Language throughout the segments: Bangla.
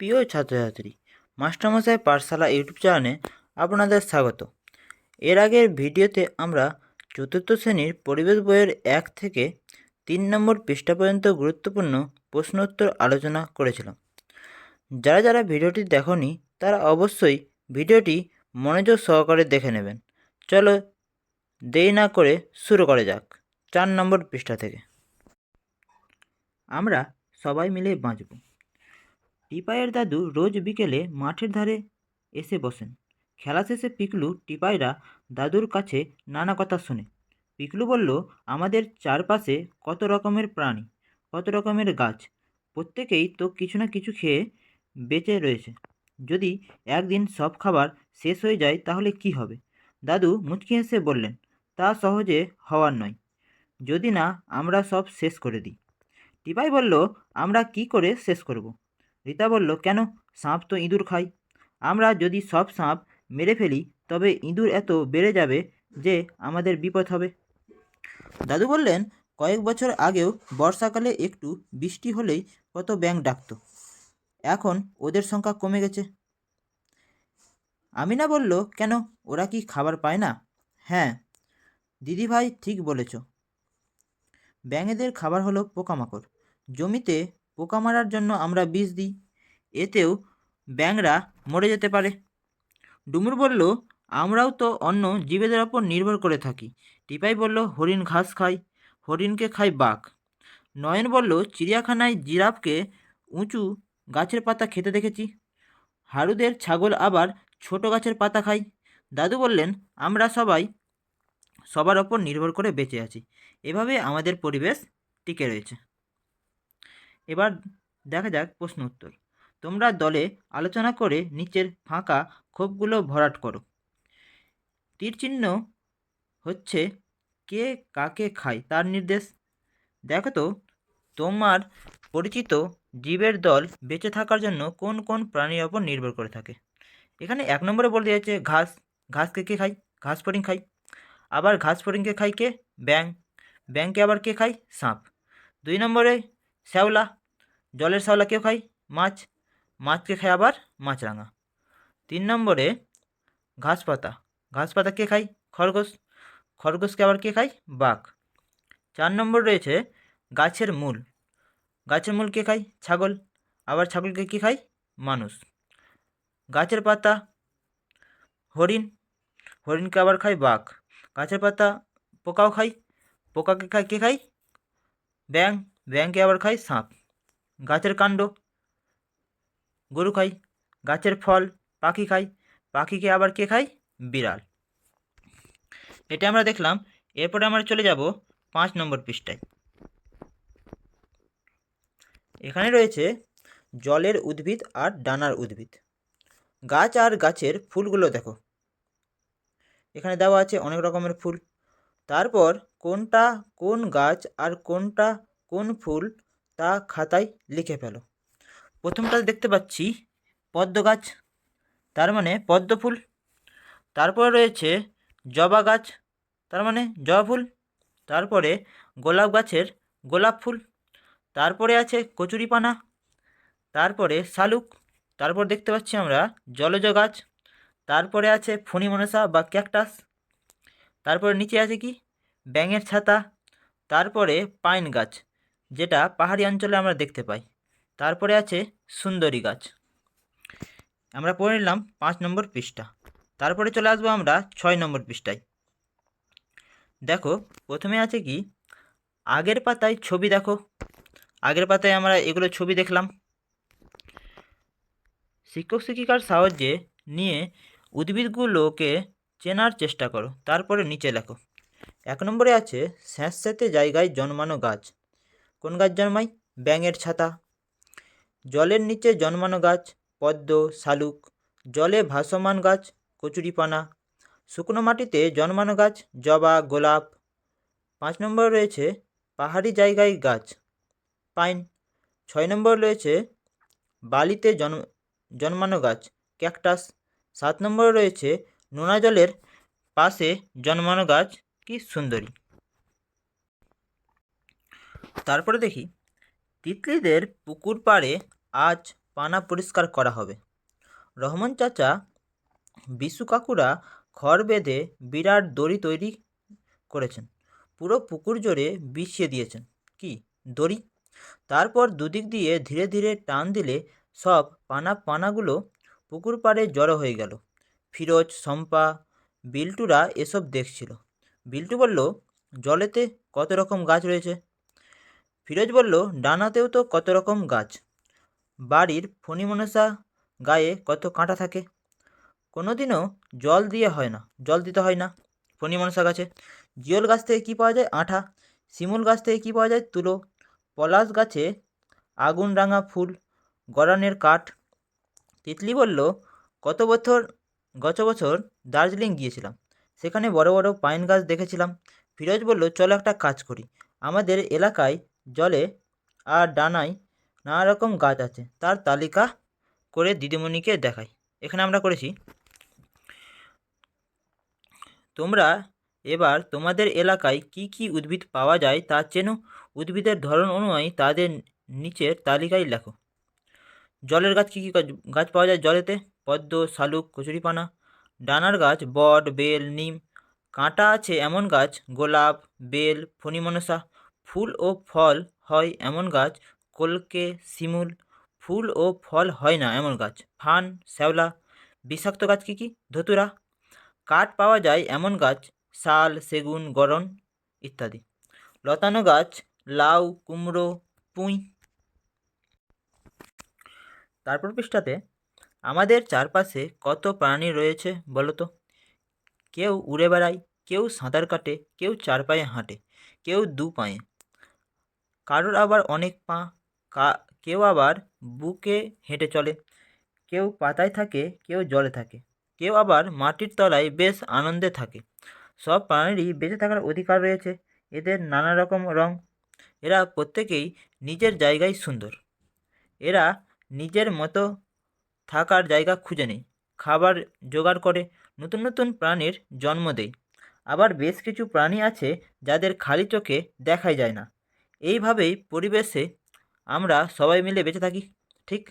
প্রিয় ছাত্রছাত্রী, মাস্টারমশাই পাঠশালা ইউটিউব চ্যানেলে আপনাদের স্বাগত। এর আগের ভিডিওতে আমরা চতুর্থ শ্রেণির পরিবেশ বইয়ের এক থেকে তিন নম্বর পৃষ্ঠা পর্যন্ত গুরুত্বপূর্ণ প্রশ্নোত্তর আলোচনা করেছিলাম। যারা যারা ভিডিওটি দেখনি, তারা অবশ্যই ভিডিওটি মনোযোগ সহকারে দেখে নেবেন। চলো দেরি না করে শুরু করা যাক চার নম্বর পৃষ্ঠা থেকে। আমরা সবাই মিলে বাঁচব। টিপাইয়ের দাদু রোজ বিকেলে মাঠের ধারে এসে বসেন। খেলা শেষে পিকলু টিপাইরা দাদুর কাছে নানা কথা শোনে। পিকলু বলল, আমাদের চারপাশে কত রকমের প্রাণী, কত রকমের গাছ, প্রত্যেকেই তো কিছু না কিছু খেয়ে বেঁচে রয়েছে। যদি একদিন সব খাবার শেষ হয়ে যায় তাহলে কি হবে? দাদু মুচকি হেসে বললেন, তা সহজে হওয়ার নয়। যদি না, আমরা সব শেষ করে দিই। টিপাই বলল, আমরা কি করে শেষ করব? রীতা বলল, কেন? সাপ তো ইঁদুর খায়। আমরা যদি সব সাপ মেরে ফেলি, তবে ইঁদুর এত বেড়ে যাবে যে আমাদের বিপদ হবে। দাদু বললেন, কয়েক বছর আগেও বর্ষাকালে একটু বৃষ্টি হলেই কত ব্যাঙ ডাকতো। এখন ওদের সংখ্যা কমে গেছে। আমিনা বলল, কেন? ওরা কি খাবার পায় না? হ্যাঁ দিদিভাই ঠিক বলেছ। ব্যাঙেদের খাবার হলো পোকামাকড়। জমিতে পোকা মারার জন্য আমরা বিষ দিই। এতেও ব্যাঙরা মরে যেতে পারে। ডুমুর বলল, আমরাও তো অন্য জীবেদের ওপর নির্ভর করে থাকি। টিপাই বলল, হরিণ ঘাস খায় হরিণকে খায় বাঘ। নয়ন বলল, চিড়িয়াখানায় জিরাফকে উঁচু গাছের পাতা খেতে দেখেছি। হাড়ুদের ছাগল আবার ছোট গাছের পাতা খায় দাদু বললেন, আমরা সবাই সবার ওপর নির্ভর করে বেঁচে আছি। এভাবে আমাদের পরিবেশ টিকে রয়েছে। এবার দেখা যাক প্রশ্ন উত্তর। তোমরা দলে আলোচনা করে নিচের ফাঁকা ক্ষোভগুলো ভরাট করো। তীর চিহ্ন হচ্ছে কে কাকে খায় তার নির্দেশ। দেখো তো, তোমার পরিচিত জীবের দল বেঁচে থাকার জন্য কোন কোন প্রাণীর ওপর নির্ভর করে থাকে। এখানে এক নম্বরে বলতে যাচ্ছে ঘাস। ঘাসকে কে খায়? ঘাস ফড়িং খায়। আবার ঘাস ফড়িংকে খায় কে? ব্যাং ব্যাংকে আবার কে খায়? সাপ। দুই নম্বরে শ্যাওলা। জলের শ্যাওলা কেউ খায়? মাছ। মাছকে খায় আবার? মাছরাঙা। তিন নম্বরে ঘাস পাতা ঘাস পাতা কে খায়? খরগোশ। খরগোশকে আবার কে খায়? বাঘ। চার নম্বর রয়েছে গাছের মূল। গাছের মূল কে খায়? ছাগল। আবার ছাগলকে কী খায়? মানুষ। গাছের পাতা হরিণ। হরিণকে আবার খায় বাঘ। গাছের পাতা পোকাও খায়। পোকাকে খায় কে খায়? ব্যাং ব্যাংকে আবার খায় সাপ। গাছের কাণ্ড। গরু খায় গাছের ফল, পাখি খায় পাখিকে আবার কে খায়? বিড়াল। এটা আমরা দেখলাম, এরপরে আমরা চলে যাব পাঁচ নম্বর পৃষ্ঠায়। এখানে রয়েছে জলের উদ্ভিদ আর ডানার উদ্ভিদ। গাছ আর গাছের ফুলগুলো দেখো। এখানে দেওয়া আছে অনেক রকমের ফুল। তারপর কোনটা কোন গাছ আর কোনটা কোন ফুল তা খাতায় লিখে ফেলো। প্রথমটা দেখতে পাচ্ছি, পদ্ম গাছ, তার মানে পদ্ম ফুল। তারপরে রয়েছে জবা গাছ, তার মানে জবা ফুল। তারপরে গোলাপ গাছের গোলাপ ফুল। তারপরে আছে কচুরিপানা তারপরে শালুক। তারপর দেখতে পাচ্ছি আমরা জলজ গাছ। তারপরে আছে ফণিমনসা বা ক্যাকটাস। তারপরে নিচে আছে কি? ব্যাঙের ছাতা। তারপরে পাইন গাছ। যেটা পাহাড়ি অঞ্চলে আমরা দেখতে পাই। তারপরে আছে সুন্দরী গাছ। আমরা পড়ে নিলাম পাঁচ নম্বর পৃষ্ঠা। তারপরে চলে আসব আমরা ছয় নম্বর পৃষ্ঠায়। দেখো, প্রথমে আছে কি? আগের পাতায় ছবি দেখো। আগের পাতায় আমরা এগুলো ছবি দেখলাম। শিক্ষক, শিক্ষিকার সাহায্যে নিয়ে উদ্ভিদগুলোকে চেনার চেষ্টা করো। তারপরে নিচে লেখো। এক নম্বরে আছে স্যাঁতস্যাঁতে জায়গায় জন্মানো গাছ। কোন গাছ জন্মায়? ব্যাঙের ছাতা। জলের নিচে জন্মানো গাছ, পদ্ম, শালুক। জলে ভাসমান গাছ কচুরিপানা শুকনো মাটিতে জন্মানো গাছ, জবা, গোলাপ। পাঁচ নম্বর রয়েছে পাহাড়ি জায়গায় গাছ, পাইন। ছয় নম্বর রয়েছে বালিতে জন্ম জন্মানো গাছ, ক্যাকটাস। সাত নম্বর রয়েছে নোনা জলের পাশে জন্মানো গাছ, কি সুন্দরী। তারপরে দেখি, তিতলিদের পুকুর পাড়ে আজ পানা পরিষ্কার করা হবে। রহমান চাচা, বিশু কাকুরা খড় বেঁধে বিরাট দড়ি তৈরি করেছেন। পুরো পুকুর জোরে বিছিয়ে দিয়েছেন। কি, দড়ি? তারপর দুদিক দিয়ে ধীরে ধীরে টান দিলে সব পানা পানাগুলো পুকুর পাড়ে জড়ো হয়ে গেল। ফিরোজ, শম্পা, বিল্টুরা এসব দেখছিল। বিল্টু বলল, জলেতে কত রকম গাছ রয়েছে? ফিরোজ বলল, ডানাতেও তো কত রকম গাছ। বাড়ির ফণিমনসা গায়ে কত কাঁটা থাকে। কোনোদিনও জল দিয়ে হয় না, জল দিতে হয় না ফণিমনসা গাছে। জিওল গাছ থেকে কী পাওয়া যায় আঠা? শিমুল গাছ থেকে কী পাওয়া যায় তুলো? পলাশ গাছে আগুন রাঙা ফুল, গরানের কাঠ। তিতলি বলল, কত বছর, গত বছর দার্জিলিং গিয়েছিলাম। সেখানে বড় বড় পাইন গাছ দেখেছিলাম। ফিরোজ বলল, চলো একটা কাজ করি। আমাদের এলাকায় জলে আর ডানায় নানা রকম গাছ আছে। তার তালিকা করে দিদিমণিকে দেখাই। এখানে আমরা করেছি। তোমরা এবার তোমাদের এলাকায় কি কি উদ্ভিদ পাওয়া যায় তা চেনো? উদ্ভিদের ধরন অনুযায়ী তাদের নিচের তালিকায় লেখো। জলের গাছ কী কী গাছ- গাছ পাওয়া যায় জলেতে? পদ্ম, শালুক, কচুরিপানা। ডানার গাছ বট, বেল, নিম। কাঁটা আছে এমন গাছ, গোলাপ, বেল, ফণিমনসা। ফুল ও ফল হয় এমন গাছ, কলকে শিমুল, ফুল ও ফল হয় না এমন গাছ। ফান, শ্যাওলা, বিষাক্ত গাছ কী কী? ধতুরা। কাঠ পাওয়া যায় এমন গাছ, শাল, সেগুন গরন ইত্যাদি। লতানো গাছ, লাউ, কুমড়ো, পুঁই। তারপর পৃষ্ঠাতে, আমাদের চারপাশে কত প্রাণী রয়েছে বলো তো? কেউ উড়ে বেড়ায়, কেউ সাঁতার কাটে, কেউ চার পায়ে হাঁটে, কেউ দু পায়ে। কারোর আবার অনেক পা কেউ আবার বুকে হেঁটে চলে। কেউ পাতায় থাকে, কেউ জলে থাকে। কেউ আবার মাটির তলায় বেশ আনন্দে থাকে। সব প্রাণীরই বেঁচে থাকার অধিকার রয়েছে। এদের নানা রকম রং। এরা প্রত্যেকেই নিজের জায়গায় সুন্দর। এরা নিজের মতো থাকার জায়গা খুঁজে নেয়। খাবার জোগাড় করে। নতুন নতুন প্রাণীর জন্ম দেয়। আবার বেশ কিছু প্রাণী আছে যাদের খালি চোখে দেখাই যায় না। এইভাবেই পরিবেশে আমরা সবাই মিলে বেঁচে থাকি, ঠিক?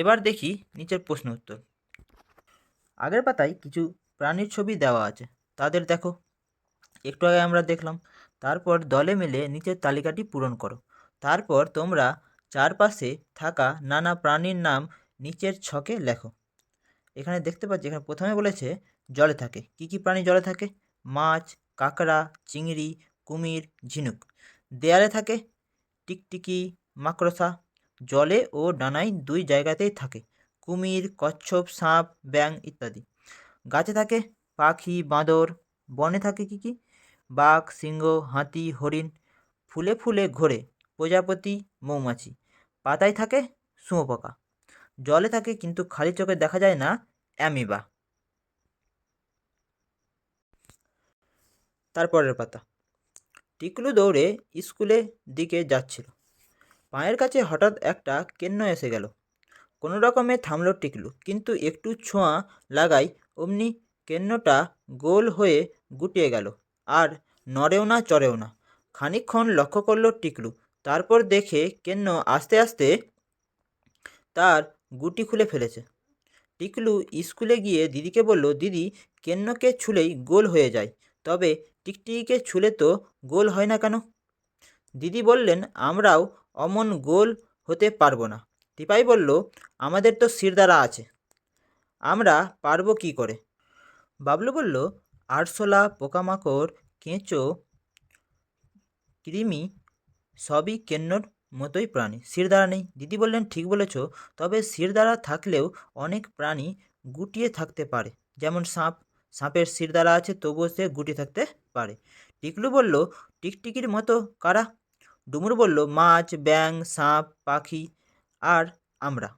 এবার দেখি নিচের প্রশ্ন উত্তর। আগের পাতায় কিছু প্রাণীর ছবি দেওয়া আছে, তাদের দেখো। একটু আগে আমরা দেখলাম, তারপর দলে মিলে নিচের তালিকাটি পূরণ করো। তারপর তোমরা চারপাশে থাকা নানা প্রাণীর নাম নিচের ছকে লেখো। এখানে দেখতে পাচ্ছি, এখানে প্রথমে বলেছে, জলে থাকে। কী কী প্রাণী জলে থাকে? মাছ, কাঁকড়া, চিংড়ি কুমির, ঝিনুক। দেয়ালে থাকে টিকটিকি, মাকড়সা। জলে ও ডানায় দুই জায়গাতেই থাকে কুমির, কচ্ছপ, সাপ ব্যাং ইত্যাদি। গাছে থাকে পাখি, বাঁদর। বনে থাকে কী কী? বাঘ, সিংহ, হাতি, হরিণ। ফুলে ফুলে ঘোরে প্রজাপতি, মৌমাছি। পাতায় থাকে শুঁয়োপোকা। জলে থাকে কিন্তু খালি চোখে দেখা যায় না, অ্যামিবা। তারপরের পাতা। টিকলু দৌড়ে স্কুলের দিকে যাচ্ছিল। পায়ের কাছে হঠাৎ একটা কেন্ন এসে গেল। কোনো রকমে থামলো টিকলু, কিন্তু একটু ছোঁয়া লাগাই অমনি কেন্নটা গোল হয়ে গুটিয়ে গেল। আর নড়েও না, চড়েও না। খানিকক্ষণ লক্ষ্য করল টিকলু, তারপর দেখে কেন্ন আস্তে আস্তে তার গুটি খুলে ফেলেছে। টিকলু স্কুলে গিয়ে দিদিকে বলল, দিদি, কেন্নকে ছুলেই গোল হয়ে যায়। তবে টিকটিকিকে ছুলে তো গোল হয় না কেন? দিদি বললেন, আমরাও অমন গোল হতে পারব না। টিপাই বলল, আমাদের তো শিরদাঁড়া আছে। আমরা পারব কী করে? বাবলু বলল, আরশোলা, পোকামাকড়, কেঁচো, কৃমি সবই কেন্নর মতোই প্রাণী। শিরদাঁড়া নেই। দিদি বললেন, ঠিক বলেছ, তবে শিরদাঁড়া থাকলেও অনেক প্রাণী গুটিয়ে থাকতে পারে। যেমন সাপ, সাপের শিরদাঁড়া আছে, তবুও সে গুটিয়ে থাকতে পারে। টিকলু বলল, টিকটিকির মতো কারা? ডুমুর বলল, মাছ ব্যাং সাপ, পাখি আর আমরা।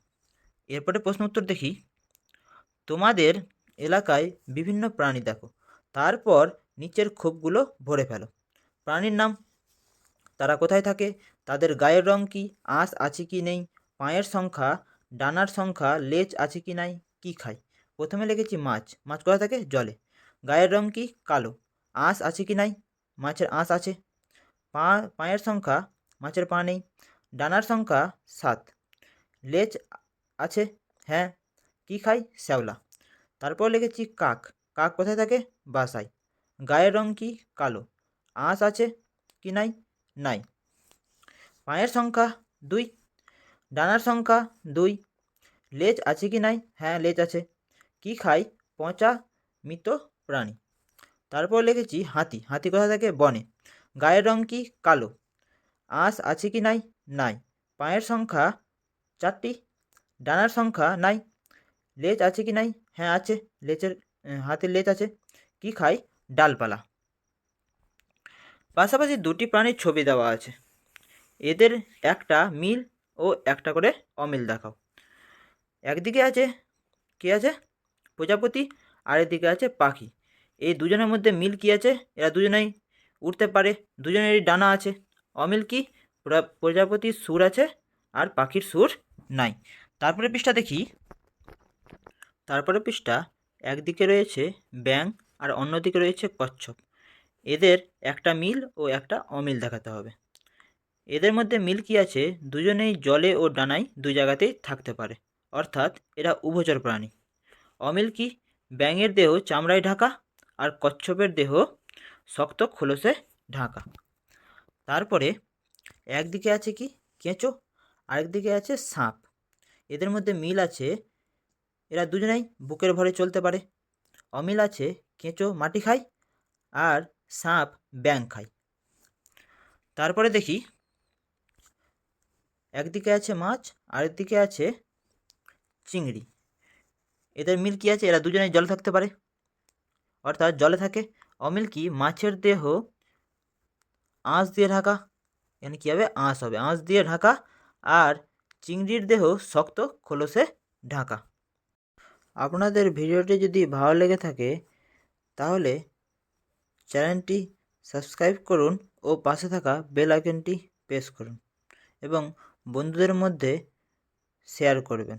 এরপরে প্রশ্ন উত্তর দেখি, তোমাদের এলাকায় বিভিন্ন প্রাণী দেখো, তারপর নিচের ক্ষোভগুলো ভরে ফেলো। প্রাণীর নাম, তারা কোথায় থাকে, তাদের গায়ের রং কী, আঁশ আছে কি নেই, পায়ের সংখ্যা, ডানার সংখ্যা, লেজ আছে কি নাই, কী খায়? প্রথমে লিখেছি মাছ মাছ কোথায় থাকে? জলে। গায়ের রং কি? কালো। আঁশ আছে কি নাই মাছের আঁশ আছে পা পায়ের সংখ্যা মাছের পা নেই ডানার সংখ্যা সাত লেজ আছে হ্যাঁ কী খায় শ্যাওলা তারপর লিখেছি কাক কাক কোথায় থাকে বাসায় গায়ের রং কি কালো আঁশ আছে কি নাই নাই পায়ের সংখ্যা দুই ডানার সংখ্যা দুই লেজ আছে কি নাই হ্যাঁ লেজ আছে কি খায় পচা মৃত প্রাণী তারপর লিখেছি হাতি। হাতি কোথা থাকে? বনে। গায়ের রং কি? কালো। আঁশ আছে কি নাই? নাই। পায়ের সংখ্যা চারটি। ডানার সংখ্যা নাই। লেজ আছে কি নাই? হ্যাঁ আছে। লেজের হাতের লেজ আছে। কি খায় ডালপালা। পাশাপাশি দুটি প্রাণীর ছবি দেওয়া আছে। এদের একটা মিল ও একটা করে অমিল দেখাও। একদিকে আছে, কে আছে? প্রজাপতি। আর এদিকে আছে পাখি। এই দুজনের মধ্যে মিল কি আছে? এরা দুজনেই উঠতে পারে, দুজনেরই ডানা আছে। অমিল কি? প্রজাপতির সুর আছে আর পাখির সুর নাই। তারপরে পৃষ্ঠা দেখি। তারপরে পৃষ্ঠা একদিকে রয়েছে ব্যাং আর অন্যদিকে রয়েছে কচ্ছপ। এদের একটা মিল ও একটা অমিল দেখাতে হবে। এদের মধ্যে মিল কি আছে? দুজনেই জলে ও ডানায় দুই জায়গাতেই থাকতে পারে, অর্থাৎ এরা উভচর প্রাণী। অমিল কি? ব্যাঙের দেহ চামড়ায় ঢাকা আর কচ্ছপের দেহ শক্ত, খোলসে ঢাকা। তারপরে একদিকে আছে কি? কেঁচো, আরেকদিকে আছে সাপ। এদের মধ্যে মিল আছে, এরা দুজনেই বুকের ভরে চলতে পারে। অমিল আছে, কেঁচো মাটি খায় আর সাপ ব্যাং খায়। তারপরে দেখি, একদিকে আছে মাছ, আরেকদিকে আছে চিংড়ি। এদের মিল কি আছে? এরা দুজনেই জলে থাকতে পারে। অর্থাৎ জলে থাকে। অমিল কি? মাছের দেহ আঁশ দিয়ে ঢাকা। এখানে কী হবে? আঁশ হবে। আঁশ দিয়ে ঢাকা। আর চিংড়ির দেহ শক্ত খোলসে ঢাকা। আপনাদের ভিডিওটি যদি ভালো লেগে থাকে, তাহলে চ্যানেলটি সাবস্ক্রাইব করুন ও পাশে থাকা বেল আইকনটি প্রেস করুন এবং বন্ধুদের মধ্যে শেয়ার করবেন।